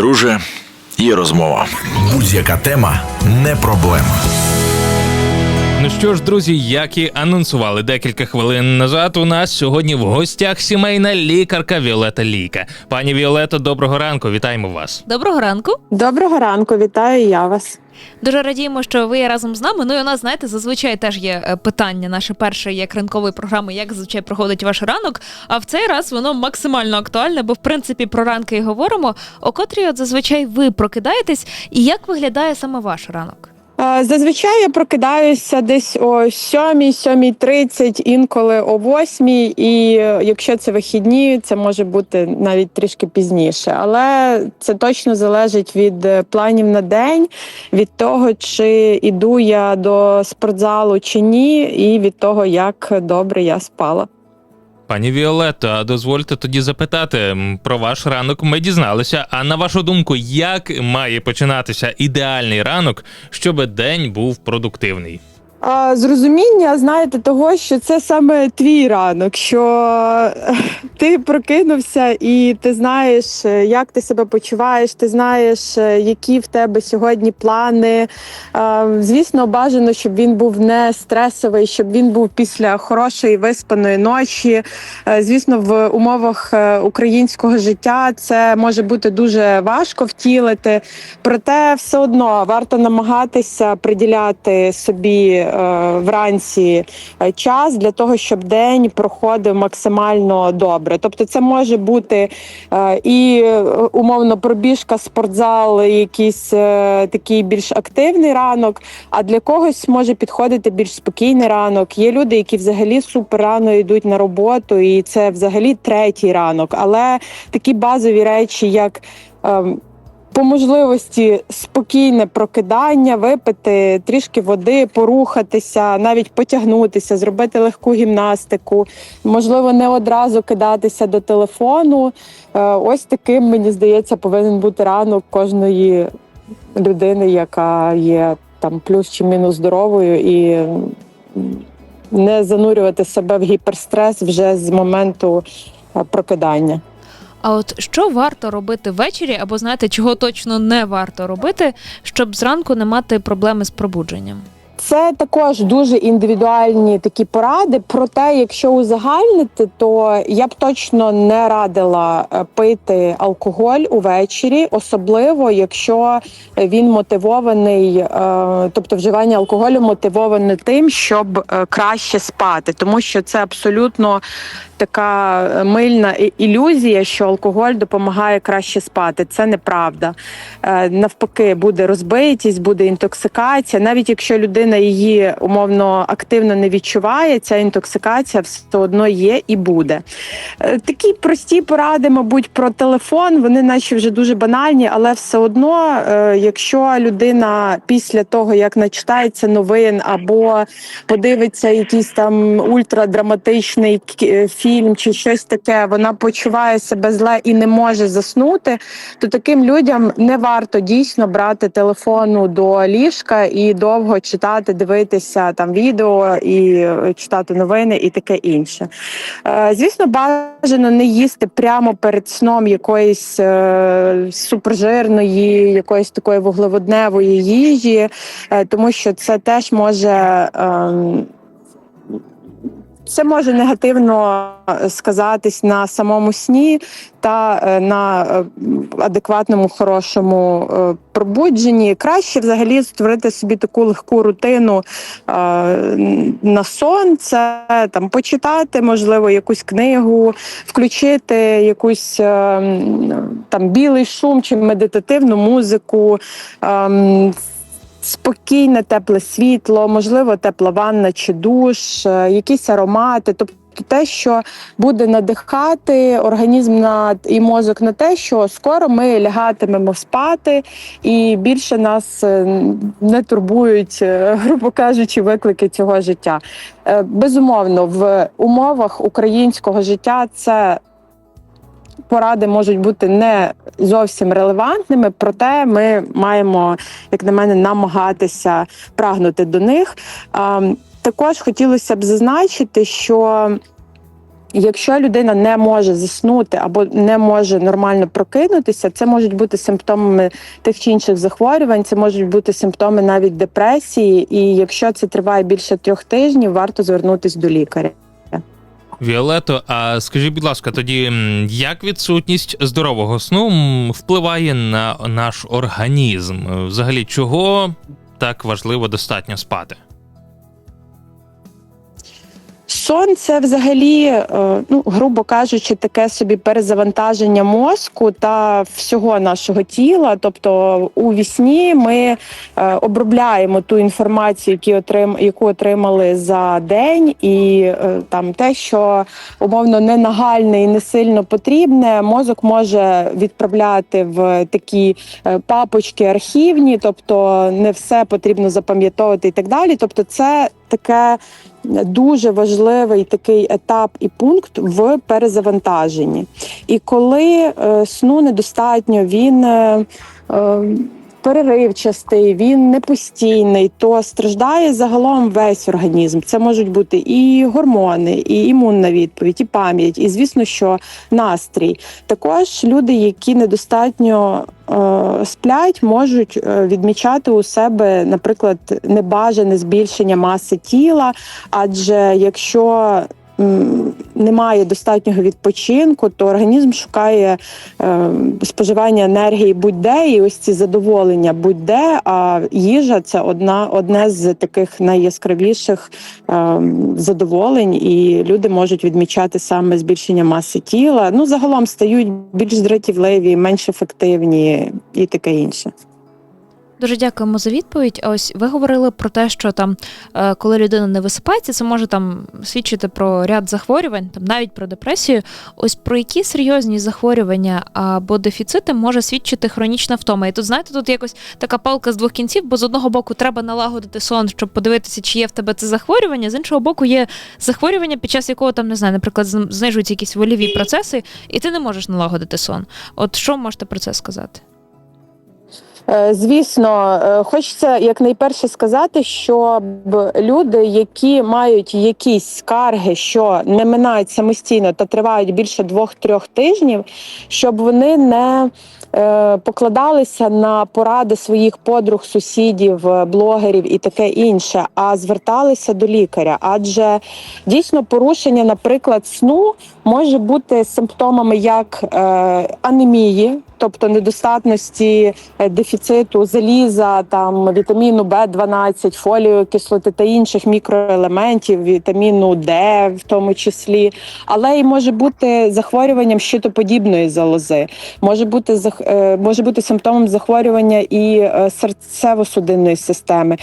Друже, є розмова. Будь-яка тема не проблема. Що ж, друзі, як і анонсували декілька хвилин назад, у нас сьогодні в гостях сімейна лікарка Віолета Лійка. Пані Віолето, доброго ранку, вітаємо вас. Доброго ранку. Доброго ранку, вітаю я вас. Дуже радіємо, що ви є разом з нами. Ну і у нас, знаєте, зазвичай теж є е, питання. Наше перше як ранкової програми, як зазвичай проходить ваш ранок. А в цей раз воно максимально актуальне, бо в принципі про ранки і говоримо. О котрій от зазвичай ви прокидаєтесь, і як виглядає саме ваш ранок? Е, Зазвичай я прокидаюся десь о 7, 7.30, інколи о 8, і якщо це вихідні, це може бути навіть трішки пізніше. Але це точно залежить від е, планів на день, від того, чи іду я до спортзалу чи ні, і від того, як добре я спала. Пані Віолетто, дозвольте тоді запитати про ваш ранок. Ми дізналися. А на вашу думку, як має починатися ідеальний ранок, щоб день був продуктивний? А, з знаєте, того, що це саме твій ранок, що е, ти прокинувся і ти знаєш, е, як ти себе почуваєш, ти знаєш, е, які в тебе сьогодні плани. А, звісно, бажано, щоб він був не стресовий, щоб він був після хорошої виспаної ночі. Е, Звісно, в умовах українського життя це може бути дуже важко втілити. Проте все одно варто намагатися приділяти собі вранці е, час для того, щоб день проходив максимально добре. Тобто, це може бути е, і е, умовно пробіжка, спортзал, якийсь е, такий більш активний ранок. А для когось може підходити більш спокійний ранок. Є люди, які взагалі супер рано йдуть на роботу, і це взагалі третій ранок. Але такі базові речі, як ем, по можливості спокійне прокидання, випити трішки води, порухатися, навіть потягнутися, зробити легку гімнастику, можливо, не одразу кидатися до телефону. Е, Ось таким, мені здається, повинен бути ранок кожної людини, яка є там плюс чи мінус здоровою, і не занурювати себе в гіперстрес вже з моменту е, прокидання. А от що варто робити ввечері, або знаєте, чого точно не варто робити, щоб зранку не мати проблеми з пробудженням? Це також дуже індивідуальні такі поради. Проте, якщо узагальнити, то я б точно не радила е, пити алкоголь увечері, особливо якщо він мотивований, е, тобто вживання алкоголю мотивоване тим, щоб е, краще спати, тому що це абсолютно така е, мильна ілюзія, що алкоголь допомагає краще спати. Це неправда. Е, Навпаки, буде розбитість, буде інтоксикація. Навіть якщо людина її умовно активно не відчуває, ця інтоксикація все одно є і буде. Е, Такі прості поради, мабуть, про телефон, вони наче вже дуже банальні, але все одно, якщо людина після того, як начитається новин або подивиться якийсь там ультрадраматичний е, фільм чи щось таке, вона почуває себе зле і не може заснути, то таким людям не варто дійсно брати телефону до ліжка і довго читати, дивитися там відео і читати новини і таке інше. Е, Звісно, бажано не їсти прямо перед сном якоїсь е, супержирної, якоїсь такої вуглеводневої їжі, е, тому що це теж може. Ем, це може негативно е, сказатись на самому сні та е, на е, адекватному хорошому пробудженні. Краще взагалі створити собі таку легку рутину на сон. Це там почитати, можливо, якусь книгу, включити якусь там білий шум чи медитативну музику. Спокійне, тепле світло, можливо, тепла ванна чи душ, е, якісь аромати. Тобто те, що буде надихати організм на і мозок на те, що скоро ми лягатимемо спати, і більше нас е, не турбують, е, грубо кажучи, виклики цього життя. Безумовно, в умовах українського життя це поради можуть бути не зовсім релевантними, проте ми маємо, як на мене, намагатися прагнути до них. Також хотілося б зазначити, що Якщо людина не може заснути або не може нормально прокинутися, це можуть бути симптомами тих чи інших захворювань, це можуть бути симптоми навіть депресії. І якщо це триває більше трьох тижнів, варто звернутися до лікаря. Віолето, а скажіть, будь ласка, тоді як відсутність здорового сну впливає на наш організм? Взагалі, чого так важливо достатньо спати? Сон це взагалі, е, ну грубо кажучи, таке собі перезавантаження мозку та всього нашого тіла. Тобто у вісні ми е, обробляємо ту інформацію, яку отримали за день, і е, там те, що умовно не нагальне і не сильно потрібне, мозок може відправляти в такі папочки архівні, тобто не все потрібно запам'ятовувати і так далі. Тобто, це таке дуже важливий такий етап і пункт в перезавантаженні. І коли е, сну недостатньо, він е, е, переривчастий, він не постійний, то страждає загалом весь організм. Це можуть бути і гормони, і імунна відповідь, і пам'ять, і звісно, що настрій. Також люди, які недостатньо е, сплять, можуть е, відмічати у себе, наприклад, небажане збільшення маси тіла. Адже якщо немає достатнього відпочинку, то організм шукає е, споживання енергії будь-де, і ось ці задоволення будь-де. А їжа це одна одне з таких найяскравіших е, задоволень, і люди можуть відмічати саме збільшення маси тіла. Ну загалом стають більш дратівливі, менш ефективні і таке інше. Дуже дякуємо за відповідь. Ось ви говорили про те, що там, е, коли людина не висипається, це може там свідчити про ряд захворювань, там навіть про депресію. Ось про які серйозні захворювання або дефіцити може свідчити хронічна втома. І тут знаєте, тут якось така палка з двох кінців, бо з одного боку треба налагодити сон, щоб подивитися, чи є в тебе це захворювання. З іншого боку, є захворювання, під час якого там не знаю, наприклад, знижуються якісь вольові процеси, і ти не можеш налагодити сон. От що можете про це сказати? Е, Звісно, е, хочеться якнайперше сказати, щоб люди, які мають якісь скарги, що не минають самостійно та тривають більше двох-трьох тижнів, щоб вони не е, покладалися на поради своїх подруг, сусідів, блогерів і таке інше, а зверталися до лікаря. Адже дійсно порушення, наприклад, сну може бути симптомами як анемії, тобто недостатності е, дефіциту заліза, там вітаміну Б12, фолію кислоти та інших мікроелементів, вітаміну Д в тому числі, але й може бути захворюванням щитоподібної залози, може бути е, може бути симптомом захворювання і е, серцево-судинної системи.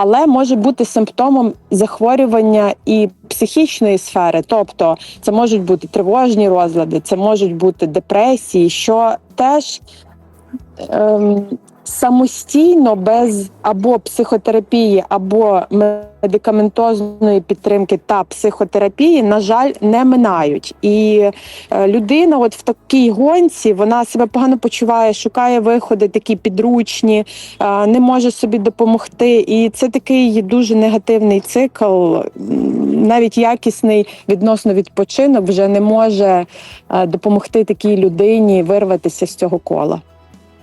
Але може бути симптомом захворювання і психічної сфери, тобто це можуть бути тривожні розлади, це можуть бути депресії, що теж ем, самостійно без або психотерапії, або медикаментозної підтримки та психотерапії, на жаль, не минають. І е, людина, от в такій гонці, вона себе погано почуває, шукає виходи, такі підручні, е, не може собі допомогти. І це такий дуже негативний цикл. Навіть якісний відносно відпочинок вже не може е, допомогти такій людині вирватися з цього кола.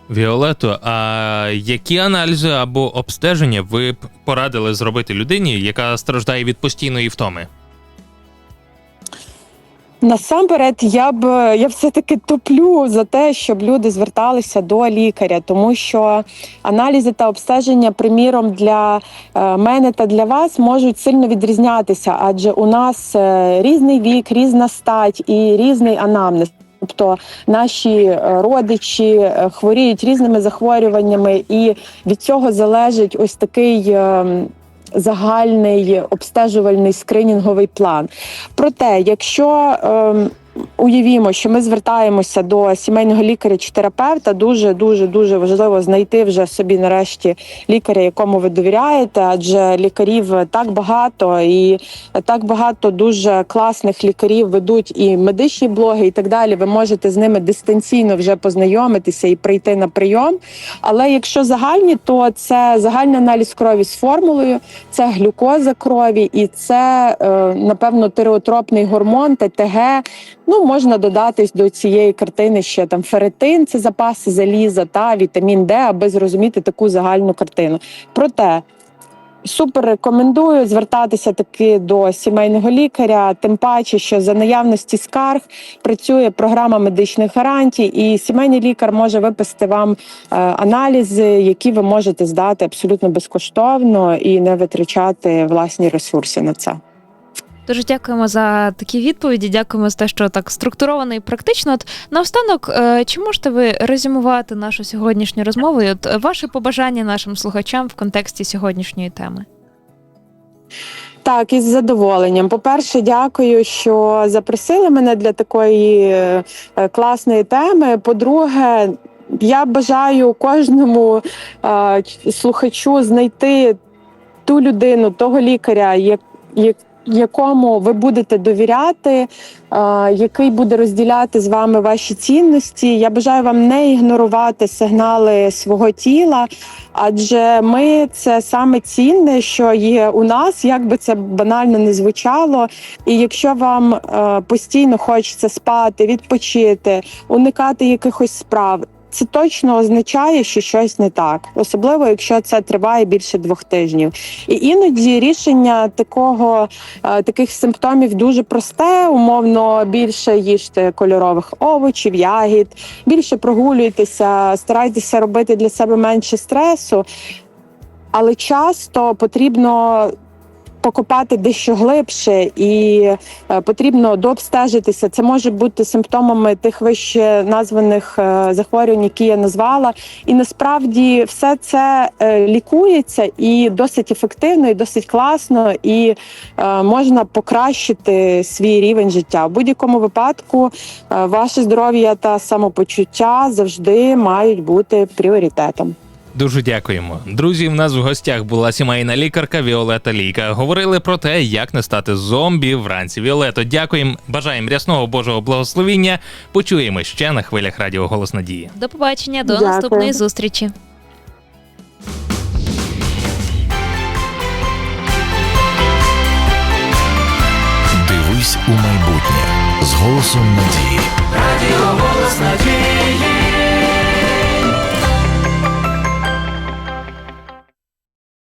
Віолето, а які аналізи або обстеження ви б порадили зробити людині, яка страждає від постійної втоми? Насамперед, я б я все таки топлю за те, щоб люди зверталися до лікаря, тому що аналізи та обстеження, приміром, для е, мене та для вас можуть сильно відрізнятися, адже у нас е, різний вік, різна стать і різний анамнез. Тобто наші е, родичі е, хворіють різними захворюваннями, і від цього залежить ось такий е, загальний обстежувальний скринінговий план. Проте, якщо ем, уявімо, що ми звертаємося до сімейного лікаря чи терапевта. Дуже дуже дуже важливо знайти вже собі нарешті лікаря, якому ви довіряєте, адже лікарів так багато і так багато дуже класних лікарів ведуть і медичні блоги, і так далі. Ви можете з ними дистанційно вже познайомитися і прийти на прийом. Але якщо загальні, то це загальний аналіз крові з формулою, це глюкоза крові, і це е, напевно тиреотропний гормон, ТТГ. Ну можна додати до цієї картини ще там ферритин, це запаси заліза та вітамін Д, аби зрозуміти таку загальну картину. Проте супер рекомендую звертатися таки до сімейного лікаря, тим паче, що за наявності скарг працює програма медичних гарантій, і сімейний лікар може виписати вам е, аналізи, які ви можете здати абсолютно безкоштовно і не витрачати власні ресурси на це. Дуже дякуємо за такі відповіді. Дякуємо за те, що так структуровано і практично. От наостанок, е, чи можете ви резюмувати нашу сьогоднішню розмову? І От е, ваші побажання нашим слухачам в контексті сьогоднішньої теми? Так, із задоволенням. По-перше, дякую, що запросили мене для такої е, класної теми. По-друге, я бажаю кожному е, слухачу знайти ту людину, того лікаря, як, як, якому ви будете довіряти, е, який буде розділяти з вами ваші цінності. Я бажаю вам не ігнорувати сигнали свого тіла, адже ми це саме цінне, що є у нас, як би це банально не звучало. І якщо вам е, постійно хочеться спати, відпочити, уникати якихось справ. Це точно означає, що щось не так, особливо якщо це триває більше двох тижнів. І іноді рішення такого е, таких симптомів дуже просте. Умовно більше їжте кольорових овочів, ягід, більше прогулюйтеся, старайтеся робити для себе менше стресу. Але часто потрібно покопати дещо глибше і е, потрібно дообстежитися. Це може бути симптомами тих вище названих е, захворювань, які я назвала. І насправді все це е, лікується і досить ефективно, і досить класно, і можна покращити свій рівень життя. В будь-якому випадку ваше здоров'я та самопочуття завжди мають бути пріоритетом. Дуже дякуємо. Друзі, в нас в гостях була сімейна лікарка Віолета Ліка. Говорили про те, як не стати зомбі вранці. Віолето, дякуємо. Бажаємо рясного Божого благословіння. Почуємо ще на хвилях радіо Голос Надії. До побачення, до Дякую. наступної зустрічі. Дивись у майбутнє з голосом надії. Радіо голос надії.